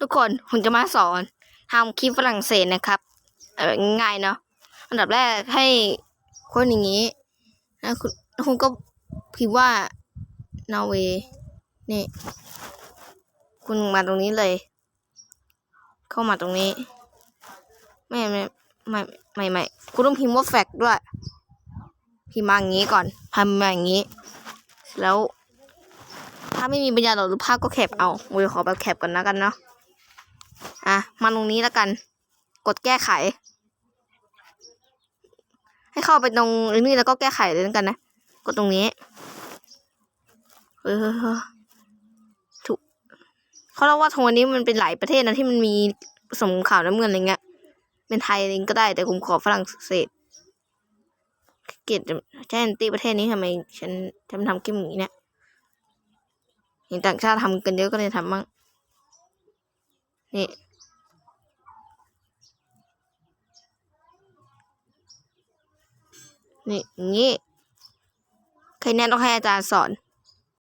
ทุกคนผมจะมาสอนทำคลิปฝรั่งเศสนะครับง่ายเนาะอันดับแรกให้คนอย่างนี้นะคุณคุณก็พิมพ์ว่านอร์เวย์นี่ คุณมาตรงนี้เลย เข้ามาตรงนี้ไม่ไม่ไม่ไม่ไม่คุณต้องพิมพ์ว่าแฟกด้วย พิมพ์มาอย่างนี้ก่อนพิมพ์มาอย่างนี้ แล้ว ถ้าไม่มีปัญญาหรูปภาพก็แคปเอาเดี๋ยขอแบบแคปก่อนนะกันเนาะ อะ มาตรงนี้แล้วกัน กดแก้ไข ให้เข้าไปตรงนี้แล้วก็แก้ไขเลยแล้วกันนะ กดตรงนี้ เออถูกเขาเล่าว่าทงวันนี้มันเป็นหลายประเทศนะที่มันมีสมข่าวน้ำเงินอะไรเงี้ย เป็นไทยเองก็ได้แต่ผมขอฝรั่งเศสเกลียดแจ้งตีประเทศนี้ทำไมฉันทำทำกิมอย่างนี้เนี่ยเห็นต่างชาติทำกันเยอะก็เลยทำบ้างนี่ นี่อย่างนี้ใครแน่ต้องให้อาจารย์สอน